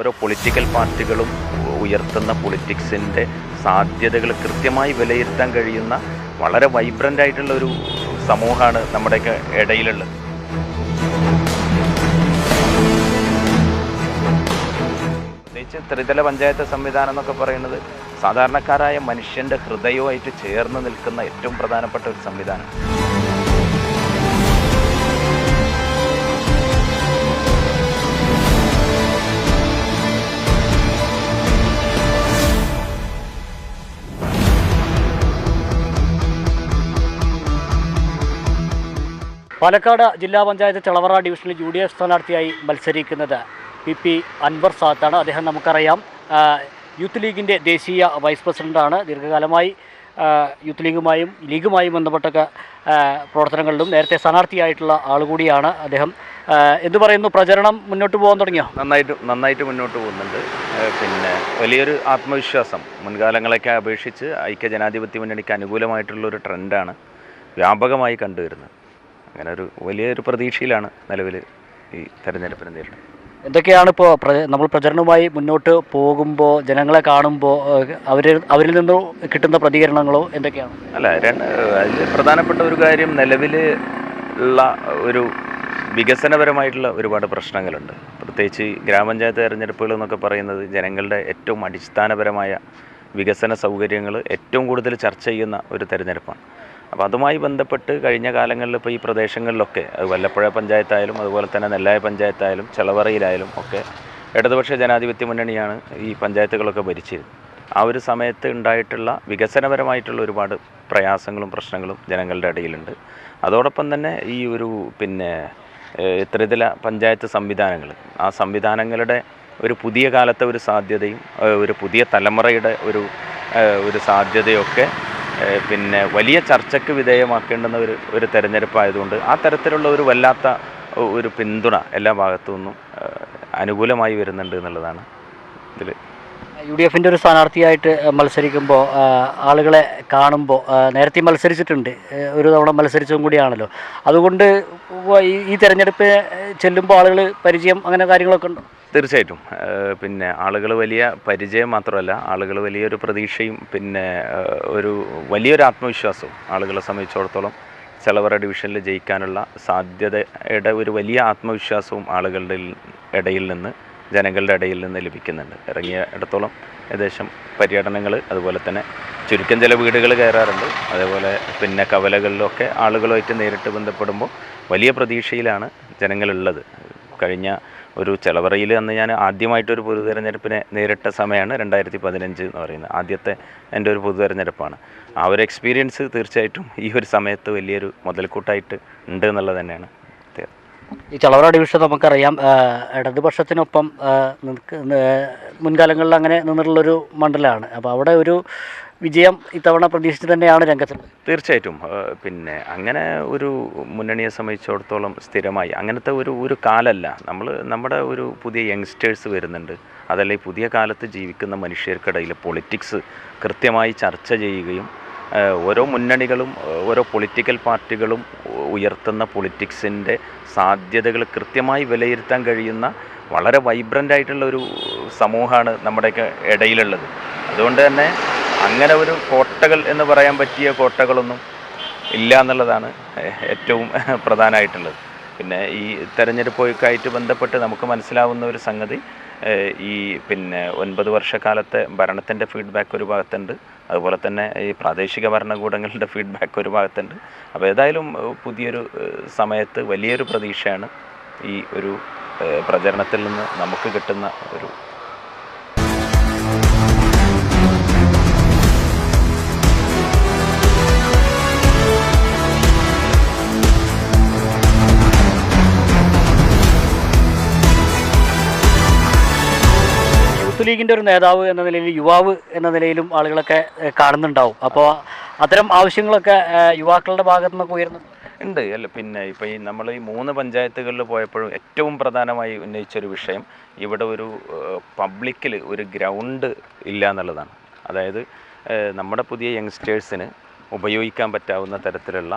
ഓരോ പൊളിറ്റിക്കൽ പാർട്ടികളും ഉയർത്തുന്ന പൊളിറ്റിക്സിന്റെ സാധ്യതകൾ കൃത്യമായി വിലയിരുത്താൻ കഴിയുന്ന വളരെ വൈബ്രന്റ് ആയിട്ടുള്ള ഒരു സമൂഹമാണ് നമ്മുടെയൊക്കെ ഇടയിലുള്ളത്. പ്രത്യേകിച്ച് ത്രിതല പഞ്ചായത്ത് സംവിധാനം എന്നൊക്കെ പറയുന്നത് സാധാരണക്കാരായ മനുഷ്യന്റെ ഹൃദയവുമായിട്ട് ചേർന്ന് നിൽക്കുന്ന ഏറ്റവും പ്രധാനപ്പെട്ട ഒരു സംവിധാനം. പാലക്കാട് ജില്ലാ പഞ്ചായത്ത് ചെളവറ ഡിവിഷനിൽ യു ഡി എഫ് സ്ഥാനാർത്ഥിയായി മത്സരിക്കുന്നത് പി പി അൻവർ സാത്താണ്. അദ്ദേഹം നമുക്കറിയാം യൂത്ത് ലീഗിന്റെ ദേശീയ വൈസ് പ്രസിഡന്റാണ് ദീർഘകാലമായി യൂത്ത് ലീഗുമായും ലീഗുമായും ബന്ധപ്പെട്ടൊക്കെ പ്രവർത്തനങ്ങളിലും നേരത്തെ സ്ഥാനാർത്ഥിയായിട്ടുള്ള ആളുകൂടിയാണ് അദ്ദേഹം. എന്തു പറയുന്നു? പ്രചരണം മുന്നോട്ട് പോകാൻ തുടങ്ങിയോ? നന്നായിട്ട് നന്നായിട്ട് മുന്നോട്ട് പോകുന്നുണ്ട്. പിന്നെ വലിയൊരു ആത്മവിശ്വാസം മുൻകാലങ്ങളൊക്കെ അപേക്ഷിച്ച് ഐക്യ ജനാധിപത്യ മുന്നണിക്ക് അനുകൂലമായിട്ടുള്ളൊരു ട്രെൻഡാണ് വ്യാപകമായി കണ്ടുവരുന്നത്. അങ്ങനെ ഒരു വലിയൊരു പ്രതീക്ഷയിലാണ് നിലവിൽ ഈ തെരഞ്ഞെടുപ്പിനെ നേരിടുന്നത്. എന്തൊക്കെയാണ് ഇപ്പോൾ നമ്മൾ പ്രചരണവുമായി മുന്നോട്ട് പോകുമ്പോൾ ജനങ്ങളെ കാണുമ്പോൾ അവർ അവരിൽ നിന്ന് കിട്ടുന്ന പ്രതികരണങ്ങളോ എന്തൊക്കെയാണ്? അല്ല പ്രധാനപ്പെട്ട ഒരു കാര്യം നിലവിൽ ഉള്ള ഒരു വികസനപരമായിട്ടുള്ള ഒരുപാട് പ്രശ്നങ്ങളുണ്ട്. പ്രത്യേകിച്ച് ഗ്രാമപഞ്ചായത്ത് തെരഞ്ഞെടുപ്പുകൾ എന്നൊക്കെ പറയുന്നത് ജനങ്ങളുടെ ഏറ്റവും അടിസ്ഥാനപരമായ വികസന സൗകര്യങ്ങൾ ഏറ്റവും കൂടുതൽ ചർച്ച ചെയ്യുന്ന ഒരു തെരഞ്ഞെടുപ്പാണ്. അപ്പോൾ അതുമായി ബന്ധപ്പെട്ട് കഴിഞ്ഞ കാലങ്ങളിൽ ഇപ്പോൾ ഈ പ്രദേശങ്ങളിലൊക്കെ അത് വല്ലപ്പുഴ പഞ്ചായത്തായാലും അതുപോലെ തന്നെ നെല്ലായ പഞ്ചായത്തായാലും ചെളവറയിലായാലും ഒക്കെ ഇടതുപക്ഷ ജനാധിപത്യ മുന്നണിയാണ് ഈ പഞ്ചായത്തുകളൊക്കെ ഭരിച്ചിരുന്നത്. ആ ഒരു സമയത്ത് ഉണ്ടായിട്ടുള്ള വികസനപരമായിട്ടുള്ള ഒരുപാട് പ്രയാസങ്ങളും പ്രശ്നങ്ങളും ജനങ്ങളുടെ ഇടയിലുണ്ട്. അതോടൊപ്പം തന്നെ ഈ ഒരു പിന്നെ ത്രിതല പഞ്ചായത്ത് സംവിധാനങ്ങൾ ആ സംവിധാനങ്ങളുടെ ഒരു പുതിയ കാലത്തെ ഒരു സാധ്യതയും ഒരു പുതിയ തലമുറയുടെ ഒരു ഒരു സാധ്യതയൊക്കെ പിന്നെ വലിയ ചർച്ചയ്ക്ക് വിധേയമാക്കേണ്ടുന്ന ഒരു ഒരു തെരഞ്ഞെടുപ്പായതുകൊണ്ട് ആ തരത്തിലുള്ള ഒരു വല്ലാത്ത ഒരു പിന്തുണ എല്ലാ ഭാഗത്തു നിന്നും അനുകൂലമായി വരുന്നുണ്ട് എന്നുള്ളതാണ് ഇതിൽ യു ഡി എഫിന്റെ ഒരു സ്ഥാനാർത്ഥിയായിട്ട് മത്സരിക്കുമ്പോൾ ആളുകളെ കാണുമ്പോൾ നേരത്തെ മത്സരിച്ചിട്ടുണ്ട്. ഒരു തവണ മത്സരിച്ചതും കൂടിയാണല്ലോ. അതുകൊണ്ട് ഈ- തെരഞ്ഞെടുപ്പ് ചെല്ലുമ്പോൾ ആളുകൾ പരിചയം അങ്ങനെ കാര്യങ്ങളൊക്കെ ഉണ്ടോ? തീർച്ചയായിട്ടും. പിന്നെ ആളുകൾ വലിയ പരിചയം മാത്രമല്ല ആളുകൾ വലിയൊരു പ്രതീക്ഷയും പിന്നെ ഒരു വലിയൊരു ആത്മവിശ്വാസവും ആളുകളെ സംബന്ധിച്ചിടത്തോളം ചെലവറ ഡിവിഷനിൽ ജയിക്കാനുള്ള സാധ്യതയുടെ ഒരു വലിയ ആത്മവിശ്വാസവും ആളുകളുടെ ഇടയിൽ നിന്ന് ജനങ്ങളുടെ ഇടയിൽ നിന്ന് ലഭിക്കുന്നുണ്ട്. ഇറങ്ങിയ ഇടത്തോളം ഏകദേശം പര്യടനങ്ങൾ അതുപോലെ തന്നെ ചുരുക്കം ചില വീടുകൾ കയറാറുണ്ട്. അതേപോലെ പിന്നെ കവലകളിലൊക്കെ ആളുകളുമായിട്ട് നേരിട്ട് ബന്ധപ്പെടുമ്പോൾ വലിയ പ്രതീക്ഷയിലാണ് ജനങ്ങളുള്ളത്. കഴിഞ്ഞ ഒരു ചെലവറയിൽ അന്ന് ഞാൻ ആദ്യമായിട്ടൊരു പൊതു തെരഞ്ഞെടുപ്പിനെ നേരിട്ട സമയമാണ് രണ്ടായിരത്തി പതിനഞ്ച് എന്ന് പറയുന്നത്. ആദ്യത്തെ എന്റെ ഒരു പൊതു തെരഞ്ഞെടുപ്പാണ്. ആ ഒരു എക്സ്പീരിയൻസ് തീർച്ചയായിട്ടും ഈ ഒരു സമയത്ത് വലിയൊരു മുതൽക്കൂട്ടായിട്ട് ഉണ്ട് എന്നുള്ളത് തന്നെയാണ് ഈ ചളവറ ഡിവിഷൻ നമുക്കറിയാം. ഇടതുപക്ഷത്തിനൊപ്പം മുൻകാലങ്ങളിൽ അങ്ങനെ നിന്നിട്ടുള്ളൊരു മണ്ഡലമാണ്. അപ്പോൾ അവിടെ ഒരു വിജയം ഇത്തവണ പ്രതീക്ഷിച്ച് തന്നെയാണ് രംഗത്തുള്ളത്. തീർച്ചയായിട്ടും. പിന്നെ അങ്ങനെ ഒരു മുന്നണിയെ സംബന്ധിച്ചിടത്തോളം സ്ഥിരമായി. അങ്ങനത്തെ ഒരു ഒരു കാലല്ല. നമ്മൾ നമ്മുടെ ഒരു പുതിയ യങ്സ്റ്റേഴ്സ് വരുന്നുണ്ട്. അതല്ല ഈ പുതിയ കാലത്ത് ജീവിക്കുന്ന മനുഷ്യർക്കിടയിൽ പൊളിറ്റിക്സ് കൃത്യമായി ചർച്ച ചെയ്യുകയും ഓരോ മുന്നണികളും ഓരോ പൊളിറ്റിക്കൽ പാർട്ടികളും ഉയർത്തുന്ന പൊളിറ്റിക്സിന്റെ സാധ്യതകൾ കൃത്യമായി വിലയിരുത്താൻ കഴിയുന്ന വളരെ വൈബ്രന്റ് ആയിട്ടുള്ള ഒരു സമൂഹമാണ് നമ്മുടെയൊക്കെ ഇടയിലുള്ളത്. അതുകൊണ്ട് തന്നെ അങ്ങനെ ഒരു കോട്ടകൾ എന്ന് പറയാൻ പറ്റിയ കോട്ടകളൊന്നും ഇല്ല എന്നുള്ളതാണ് ഏറ്റവും പ്രധാനമായിട്ടുള്ളത്. പിന്നെ ഈ തെരഞ്ഞെടുപ്പൊക്കെ ബന്ധപ്പെട്ട് നമുക്ക് മനസ്സിലാവുന്ന ഒരു സംഗതി ഈ പിന്നെ ഒൻപത് വർഷക്കാലത്തെ ഭരണത്തിന്റെ ഫീഡ്ബാക്ക് ഒരു ഭാഗത്തുണ്ട് അതുപോലെ തന്നെ ഈ പ്രാദേശിക ഭരണകൂടങ്ങളുടെ ഫീഡ്ബാക്ക് ഒരു ഭാഗത്തുണ്ട്. അപ്പോൾ ഏതായാലും പുതിയൊരു സമയത്ത് വലിയൊരു പ്രതീക്ഷയാണ് ഈ ഒരു പ്രചരണത്തിൽ നിന്ന് നമുക്ക് കിട്ടുന്ന ഒരു ലീഗിന്റെ ഒരു നേതാവ് എന്ന നിലയിൽ യുവാവ് എന്ന നിലയിലും ആളുകളൊക്കെ കാണുന്നുണ്ടാവും. അപ്പോൾ അത്തരം ആവശ്യങ്ങളൊക്കെ യുവാക്കളുടെ ഭാഗത്തു നിന്നൊക്കെ ഉയർന്നു ഉണ്ട്. അല്ല പിന്നെ ഇപ്പോൾ ഈ നമ്മൾ ഈ മൂന്ന് പഞ്ചായത്തുകളിൽ പോയപ്പോഴും ഏറ്റവും പ്രധാനമായി ഉന്നയിച്ചൊരു വിഷയം ഇവിടെ ഒരു പബ്ലിക്കിൽ ഒരു ഗ്രൗണ്ട് ഇല്ല എന്നുള്ളതാണ്. അതായത് നമ്മുടെ പുതിയ യങ്സ്റ്റേഴ്സിന് ഉപയോഗിക്കാൻ പറ്റാവുന്ന തരത്തിലുള്ള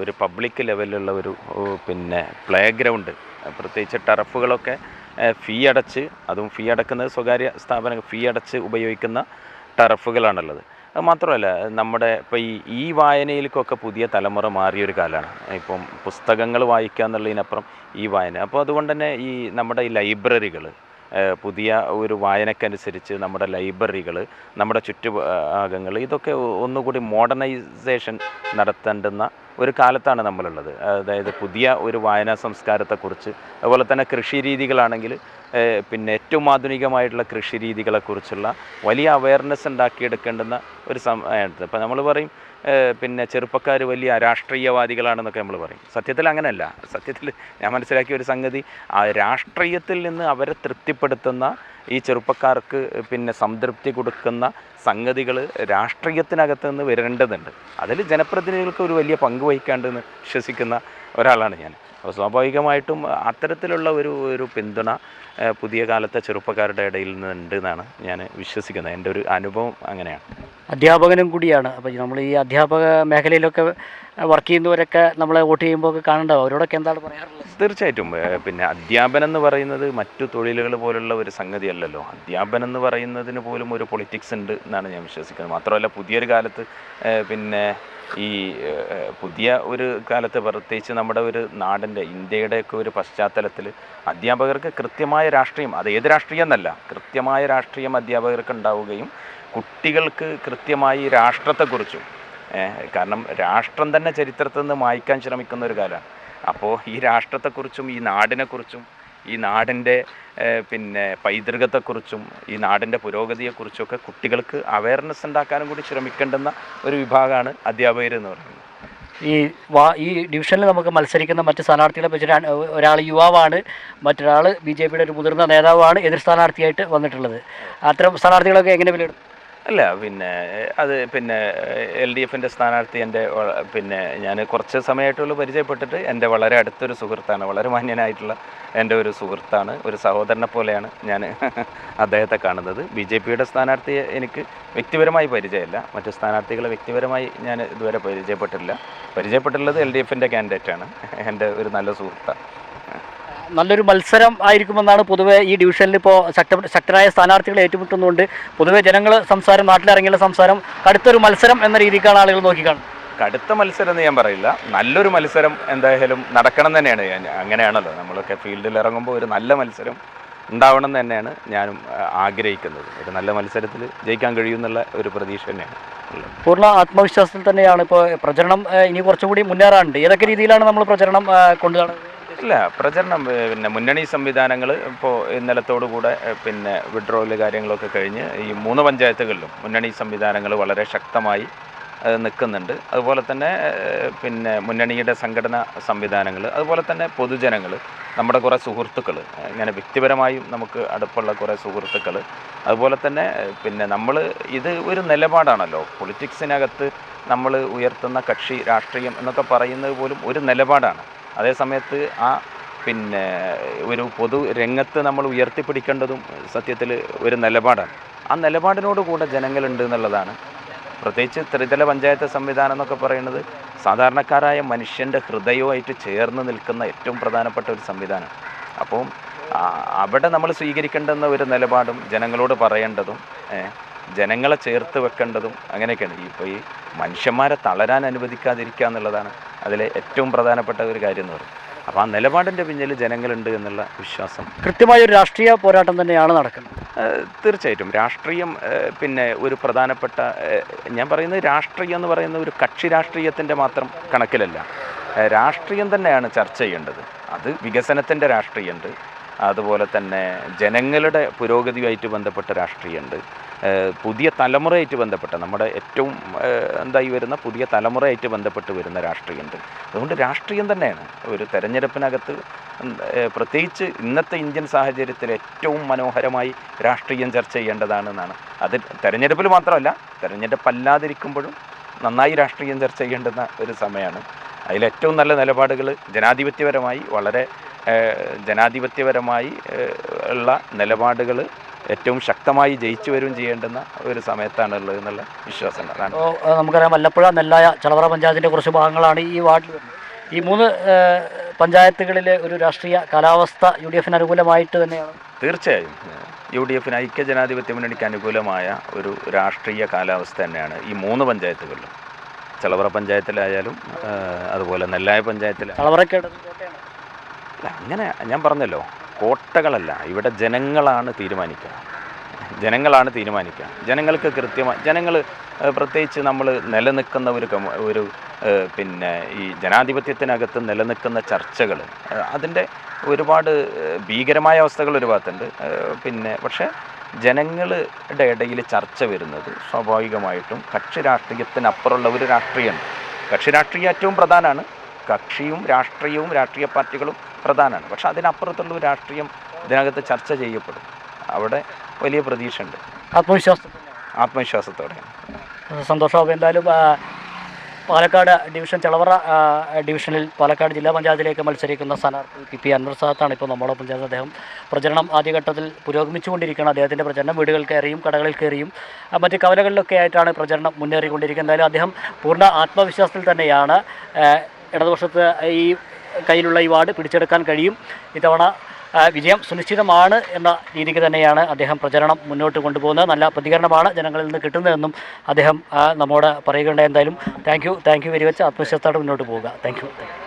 ഒരു പബ്ലിക് ലെവലിലുള്ള ഒരു പിന്നെ പ്ലേ ഗ്രൗണ്ട് പ്രത്യേകിച്ച് ടർഫുകളൊക്കെ ഫീ അടച്ച് അതും ഫീ അടക്കുന്നത് സ്വകാര്യ സ്ഥാപനങ്ങൾ ഫീ അടച്ച് ഉപയോഗിക്കുന്ന ടർഫുകളാണുള്ളത് അത് മാത്രമല്ല നമ്മുടെ ഇപ്പോൾ ഈ ഈ വായനയിലേക്കൊക്കെ പുതിയ തലമുറ മാറിയൊരു കാലമാണ്. ഇപ്പം പുസ്തകങ്ങൾ വായിക്കുക എന്നുള്ളതിനപ്പുറം ഈ വായന. അപ്പോൾ അതുകൊണ്ട് തന്നെ ഈ നമ്മുടെ ഈ ലൈബ്രറികൾ പുതിയ ഒരു വായനക്കനുസരിച്ച് നമ്മുടെ ലൈബ്രറികൾ നമ്മുടെ ചുറ്റുഭാഗങ്ങൾ ഇതൊക്കെ ഒന്നുകൂടി മോഡേണൈസേഷൻ നടത്തേണ്ടുന്ന ഒരു കാലത്താണ് നമ്മളുള്ളത്. അതായത് പുതിയ ഒരു വായനാ സംസ്കാരത്തെക്കുറിച്ച് അതുപോലെ തന്നെ കൃഷി രീതികളാണെങ്കിൽ പിന്നെ ഏറ്റവും ആധുനികമായിട്ടുള്ള കൃഷി രീതികളെക്കുറിച്ചുള്ള വലിയ അവയർനെസ് ഉണ്ടാക്കിയെടുക്കേണ്ടുന്ന ഒരു സമയത്ത് ഇപ്പം നമ്മൾ പറയും പിന്നെ ചെറുപ്പക്കാർ വലിയ രാഷ്ട്രീയവാദികളാണെന്നൊക്കെ നമ്മൾ പറയും. സത്യത്തിൽ അങ്ങനെയല്ല സത്യത്തിൽ ഞാൻ മനസ്സിലാക്കിയ ഒരു സംഗതി ആ രാഷ്ട്രീയത്തിൽ നിന്ന് അവരെ തൃപ്തിപ്പെടുത്തുന്ന ഈ ചെറുപ്പക്കാർക്ക് പിന്നെ സംതൃപ്തി കൊടുക്കുന്ന സംഗതികൾ രാഷ്ട്രീയത്തിനകത്ത് നിന്ന് വരേണ്ടതുണ്ട്. അതിൽ ജനപ്രതിനിധികൾക്ക് ഒരു വലിയ പങ്ക് വഹിക്കാണ്ടെന്ന് വിശ്വസിക്കുന്ന ഒരാളാണ് ഞാൻ. അപ്പോൾ സ്വാഭാവികമായിട്ടും അത്തരത്തിലുള്ള ഒരു ഒരു പിന്തുണ പുതിയ കാലത്തെ ചെറുപ്പക്കാരുടെ ഇടയിൽ നിന്നുണ്ട് എന്നാണ് ഞാൻ വിശ്വസിക്കുന്നത്. എന്റെ ഒരു അനുഭവം അങ്ങനെയാണ്. അധ്യാപകനും കൂടിയാണ്. അപ്പോൾ നമ്മൾ ഈ അധ്യാപക മേഖലയിലൊക്കെ വർക്ക് ചെയ്യുന്നവരൊക്കെ നമ്മളെ വോട്ട് ചെയ്യുമ്പോൾ ഒക്കെ കാണണ്ടാവും അവരോടൊക്കെ എന്താണ് പറയാറുള്ളത്? തീർച്ചയായിട്ടും. പിന്നെ അധ്യാപനം എന്ന് പറയുന്നത് മറ്റു തൊഴിലുകൾ പോലുള്ള ഒരു സംഗതിയല്ലല്ലോ. അധ്യാപനം എന്ന് പറയുന്നതിന് പോലും ഒരു പൊളിറ്റിക്സ് ഉണ്ട് എന്നാണ് ഞാൻ വിശ്വസിക്കുന്നത്. മാത്രമല്ല പുതിയൊരു കാലത്ത് പിന്നെ ഈ പുതിയ ഒരു കാലത്ത് പ്രത്യേകിച്ച് നമ്മുടെ ഒരു നാടിന്റെ ഇന്ത്യയുടെയൊക്കെ ഒരു പശ്ചാത്തലത്തിൽ അധ്യാപകർക്ക് കൃത്യമായ രാഷ്ട്രീയം അത് ഏത് രാഷ്ട്രീയം എന്നല്ല കൃത്യമായ രാഷ്ട്രീയം അധ്യാപകർക്ക് ഉണ്ടാവുകയും കുട്ടികൾക്ക് കൃത്യമായി രാഷ്ട്രത്തെക്കുറിച്ചും കാരണം രാഷ്ട്രം തന്നെ ചരിത്രത്തിൽ നിന്ന് മായ്ക്കാൻ ശ്രമിക്കുന്ന ഒരു കാലമാണ്. അപ്പോൾ ഈ രാഷ്ട്രത്തെക്കുറിച്ചും ഈ നാടിനെക്കുറിച്ചും ഈ നാടിന്റെ പിന്നെ പൈതൃകത്തെക്കുറിച്ചും ഈ നാടിന്റെ പുരോഗതിയെക്കുറിച്ചൊക്കെ കുട്ടികൾക്ക് അവയർനെസ് ഉണ്ടാക്കാനും കൂടി ശ്രമിക്കേണ്ടുന്ന ഒരു വിഭാഗമാണ് അധ്യാപകർ എന്ന് പറയുന്നത്. ഈ വാ ഈ ഡിവിഷനിൽ നമുക്ക് മത്സരിക്കുന്ന മറ്റ് സ്ഥാനാർത്ഥികളെ വെച്ച് ഒരാൾ യുവാവാണ് മറ്റൊരാൾ ബി ജെ പിയുടെ ഒരു മുതിർന്ന നേതാവാണ് എതിർ സ്ഥാനാർത്ഥിയായിട്ട് വന്നിട്ടുള്ളത്. അത്തരം സ്ഥാനാർത്ഥികളൊക്കെ എങ്ങനെ വിലയിരുത്തും? അല്ല പിന്നെ അത് പിന്നെ എൽ ഡി എഫിന്റെ സ്ഥാനാർത്ഥി എന്റെ പിന്നെ ഞാൻ കുറച്ച് സമയമായിട്ടുള്ള പരിചയപ്പെട്ടിട്ട്. എന്റെ വളരെ അടുത്തൊരു സുഹൃത്താണ് വളരെ മാന്യനായിട്ടുള്ള എന്റെ ഒരു സുഹൃത്താണ് ഒരു സഹോദരനെ പോലെയാണ് ഞാൻ അദ്ദേഹത്തെ കാണുന്നത്. ബി ജെ പിയുടെ സ്ഥാനാർത്ഥിയെ എനിക്ക് വ്യക്തിപരമായി പരിചയമില്ല. മറ്റ് സ്ഥാനാർത്ഥികളെ വ്യക്തിപരമായി ഞാൻ ഇതുവരെ പരിചയപ്പെട്ടിട്ടില്ല. പരിചയപ്പെട്ടിട്ടുള്ളത് എൽ ഡി എഫിന്റെ കാൻഡിഡേറ്റാണ് എന്റെ ഒരു നല്ല സുഹൃത്താണ് നല്ലൊരു മത്സരം ആയിരിക്കുമെന്നാണ് പൊതുവെ ഈ ഡിവിഷനിൽ ഇപ്പോൾ ശക്ത ശക്തരായ സ്ഥാനാർത്ഥികൾ ഏറ്റുമുട്ടുന്നുണ്ട്. പൊതുവെ ജനങ്ങൾ സംസാരം നാട്ടിലിറങ്ങിയുള്ള സംസാരം കടുത്തൊരു മത്സരം എന്ന രീതിക്കാണ് ആളുകൾ നോക്കിക്കാണുന്നത്. കടുത്ത മത്സരം എന്ന് ഞാൻ പറയില്ല. നല്ലൊരു മത്സരം എന്തായാലും നടക്കണം തന്നെയാണ്. ഞാൻ അങ്ങനെയാണല്ലോ. നമ്മളൊക്കെ ഫീൽഡിൽ ഇറങ്ങുമ്പോൾ ഒരു നല്ല മത്സരം ഉണ്ടാവണം എന്ന് തന്നെയാണ് ഞാനും ആഗ്രഹിക്കുന്നത്. ഒരു നല്ല മത്സരത്തിൽ ജയിക്കാൻ കഴിയുമെന്നുള്ള ഒരു പ്രതീക്ഷ തന്നെയാണ് പൂർണ ആത്മവിശ്വാസത്തിൽ തന്നെയാണ് ഇപ്പോൾ പ്രചരണം ഇനി കുറച്ചുകൂടി മുന്നേറാനുണ്ട്. ഏതൊക്കെ രീതിയിലാണ് നമ്മൾ പ്രചരണം കൊണ്ടുനടക്കുന്നത് ഇല്ല പ്രചരണം പിന്നെ മുന്നണി സംവിധാനങ്ങൾ ഇപ്പോൾ ഇന്നലത്തോടു കൂടെ പിന്നെ വിഡ്രോവൽ കാര്യങ്ങളൊക്കെ കഴിഞ്ഞ് ഈ മൂന്ന് പഞ്ചായത്തുകളിലും മുന്നണി സംവിധാനങ്ങൾ വളരെ ശക്തമായി നിൽക്കുന്നുണ്ട്. അതുപോലെ തന്നെ പിന്നെ മുന്നണിയുടെ സംഘടനാ സംവിധാനങ്ങൾ അതുപോലെ തന്നെ പൊതുജനങ്ങൾ നമ്മുടെ കുറേ സുഹൃത്തുക്കൾ ഇങ്ങനെ വ്യക്തിപരമായും നമുക്ക് അടുപ്പുള്ള കുറേ സുഹൃത്തുക്കൾ അതുപോലെ തന്നെ പിന്നെ നമ്മൾ ഇത് ഒരു നിലപാടാണല്ലോ. പൊളിറ്റിക്സിനകത്ത് നമ്മൾ ഉയർത്തുന്ന കക്ഷി രാഷ്ട്രീയം എന്നൊക്കെ പറയുന്നത് പോലും ഒരു നിലപാടാണ്. അതേ സമയത്ത് ആ പിന്നെ ഒരു പൊതു രംഗത്ത് നമ്മൾ ഉയർത്തിപ്പിടിക്കേണ്ടതും സത്യത്തിൽ ഒരു നിലപാടാണ്. ആ നിലപാടിനോട് കൂടെ ജനങ്ങളുണ്ട് എന്നുള്ളതാണ്. പ്രത്യേകിച്ച് ത്രിതല പഞ്ചായത്ത് സംവിധാനം എന്നൊക്കെ പറയുന്നത് സാധാരണക്കാരായ മനുഷ്യന്റെ ഹൃദയവുമായിട്ട് ചേർന്ന് നിൽക്കുന്ന ഏറ്റവും പ്രധാനപ്പെട്ട ഒരു സംവിധാനം. അപ്പോൾ അവിടെ നമ്മൾ സ്വീകരിക്കേണ്ടുന്ന ഒരു നിലപാടും ജനങ്ങളോട് പറയേണ്ടതും ജനങ്ങളെ ചേർത്ത് വെക്കേണ്ടതും അങ്ങനെയൊക്കെയാണ്. ഇപ്പോൾ ഈ മനുഷ്യന്മാരെ തളരാൻ അനുവദിക്കാതിരിക്കുക എന്നുള്ളതാണ് അതിലെ ഏറ്റവും പ്രധാനപ്പെട്ട ഒരു കാര്യം എന്ന് പറയുന്നത്. അപ്പോൾ ആ നിലപാടിന്റെ പിന്നിൽ ജനങ്ങളുണ്ട് എന്നുള്ള വിശ്വാസം. കൃത്യമായ ഒരു രാഷ്ട്രീയ പോരാട്ടം തന്നെയാണ് നടക്കുന്നത്. തീർച്ചയായിട്ടും. രാഷ്ട്രീയം പിന്നെ ഒരു പ്രധാനപ്പെട്ട ഞാൻ പറയുന്നത് രാഷ്ട്രീയം എന്ന് പറയുന്ന ഒരു കക്ഷി രാഷ്ട്രീയത്തിന്റെ മാത്രം കണക്കിലല്ല. രാഷ്ട്രീയം തന്നെയാണ് ചർച്ച ചെയ്യേണ്ടത്. അത് വികസനത്തിന്റെ രാഷ്ട്രീയമുണ്ട്. അതുപോലെ തന്നെ ജനങ്ങളുടെ പുരോഗതിയുമായിട്ട് ബന്ധപ്പെട്ട രാഷ്ട്രീയമുണ്ട്. പുതിയ തലമുറയായിട്ട് ബന്ധപ്പെട്ട നമ്മുടെ ഏറ്റവും എന്തായി വരുന്ന പുതിയ തലമുറയായിട്ട് ബന്ധപ്പെട്ട് വരുന്ന രാഷ്ട്രീയമുണ്ട്. അതുകൊണ്ട് രാഷ്ട്രീയം തന്നെയാണ്. ഒരു തെരഞ്ഞെടുപ്പിനകത്ത് പ്രത്യേകിച്ച് ഇന്നത്തെ ഇന്ത്യൻ സാഹചര്യത്തിൽ ഏറ്റവും മനോഹരമായി രാഷ്ട്രീയം ചർച്ച ചെയ്യേണ്ടതാണ് എന്നാണ് അത് തെരഞ്ഞെടുപ്പിൽ മാത്രമല്ല തെരഞ്ഞെടുപ്പല്ലാതിരിക്കുമ്പോഴും നന്നായി രാഷ്ട്രീയം ചർച്ച ചെയ്യേണ്ടുന്ന ഒരു സമയമാണ്. അതിലേറ്റവും നല്ല നിലപാടുകൾ ജനാധിപത്യപരമായി വളരെ ജനാധിപത്യപരമായി ഉള്ള നിലപാടുകൾ ഏറ്റവും ശക്തമായി ജയിച്ചു വരും ചെയ്യേണ്ടുന്ന ഒരു സമയത്താണ് ഉള്ളത് എന്നുള്ള വിശ്വാസം അതാണ്. നമുക്കറിയാം വല്ലപ്പുഴ നെല്ലായ ചളവറ പഞ്ചായത്തിന്റെ കുറച്ച് ഭാഗങ്ങളാണ് ഈ വാർഡിൽ ഈ മൂന്ന് പഞ്ചായത്തുകളിലെ ഒരു രാഷ്ട്രീയ കാലാവസ്ഥ യു ഡി എഫിന് അനുകൂലമായിട്ട് തന്നെയാണ്? തീർച്ചയായും. യു ഡി എഫിന് ഐക്യ ജനാധിപത്യ മുന്നണിക്ക് അനുകൂലമായ ഒരു രാഷ്ട്രീയ കാലാവസ്ഥ തന്നെയാണ് ഈ മൂന്ന് പഞ്ചായത്തുകളിലും. ചെളവറ പഞ്ചായത്തിലായാലും അതുപോലെ നെല്ലായ പഞ്ചായത്തിലായാലും. അങ്ങനെ ഞാൻ പറഞ്ഞല്ലോ കോട്ടകളല്ല ഇവിടെ ജനങ്ങളാണ് തീരുമാനിക്കുക. ജനങ്ങളാണ് തീരുമാനിക്കുക. ജനങ്ങൾക്ക് കൃത്യമായി ജനങ്ങൾ പ്രത്യേകിച്ച് നമ്മൾ നിലനിൽക്കുന്ന ഒരു ഒരു പിന്നെ ഈ ജനാധിപത്യത്തിനകത്ത് നിലനിൽക്കുന്ന ചർച്ചകൾ അതിന്റെ ഒരുപാട് ഭീകരമായ അവസ്ഥകൾ ഒരു ഭാഗത്തുണ്ട്. പിന്നെ പക്ഷേ ജനങ്ങളുടെ ഇടയിൽ ചർച്ച വരുന്നത് സ്വാഭാവികമായിട്ടും കക്ഷി രാഷ്ട്രീയത്തിനപ്പുറമുള്ള ഒരു രാഷ്ട്രീയമാണ്. കക്ഷി രാഷ്ട്രീയം ഏറ്റവും പ്രധാനമാണ്. കക്ഷിയും രാഷ്ട്രീയവും രാഷ്ട്രീയ പാർട്ടികളും പ്രധാനമാണ്. പക്ഷെ അതിനപ്പുറത്തുള്ള ഒരു രാഷ്ട്രീയം ഇതിനകത്ത് ചർച്ച ചെയ്യപ്പെടും. അവിടെ വലിയ പ്രതീക്ഷയുണ്ട്. ആത്മവിശ്വാസം ആത്മവിശ്വാസത്തോടെ. സന്തോഷമാകും എന്തായാലും പാലക്കാട് ഡിവിഷൻ ചെളവറ ഡിവിഷനിൽ പാലക്കാട് ജില്ലാ പഞ്ചായത്തിലേക്ക് മത്സരിക്കുന്ന സ്ഥാനാർത്ഥി പി പി അൻവർ സാത്താണ്. ഇപ്പോൾ നമ്മളോടൊപ്പം പഞ്ചായത്ത് അദ്ദേഹം പ്രചരണം ആദ്യഘട്ടത്തിൽ പുരോഗമിച്ചുകൊണ്ടിരിക്കുകയാണ്. അദ്ദേഹത്തിന്റെ പ്രചരണം വീടുകൾ കയറിയും കടകളിൽ കയറിയും മറ്റ് കവലകളിലൊക്കെ ആയിട്ടാണ് പ്രചരണം മുന്നേറിക്കൊണ്ടിരിക്കുന്നത്. എന്തായാലും അദ്ദേഹം പൂർണ ആത്മവിശ്വാസത്തിൽ തന്നെയാണ്. ഇടതുപക്ഷത്ത് ഈ കയ്യിലുള്ള ഈ വാർഡ് പിടിച്ചെടുക്കാൻ കഴിയും. ഇത്തവണ വിജയം സുനിശ്ചിതമാണ് എന്ന രീതിക്ക് തന്നെയാണ് അദ്ദേഹം പ്രചരണം മുന്നോട്ട് കൊണ്ടുപോകുന്നത്. നല്ല പ്രതികരണമാണ് ജനങ്ങളിൽ നിന്ന് കിട്ടുന്നതെന്നും അദ്ദേഹം നമ്മോട് പറയുകയുണ്ടായി. എന്തായാലും thank you thank you very much ആത്മവിശ്വാസത്തോടെ മുന്നോട്ട് പോവുക. Thank you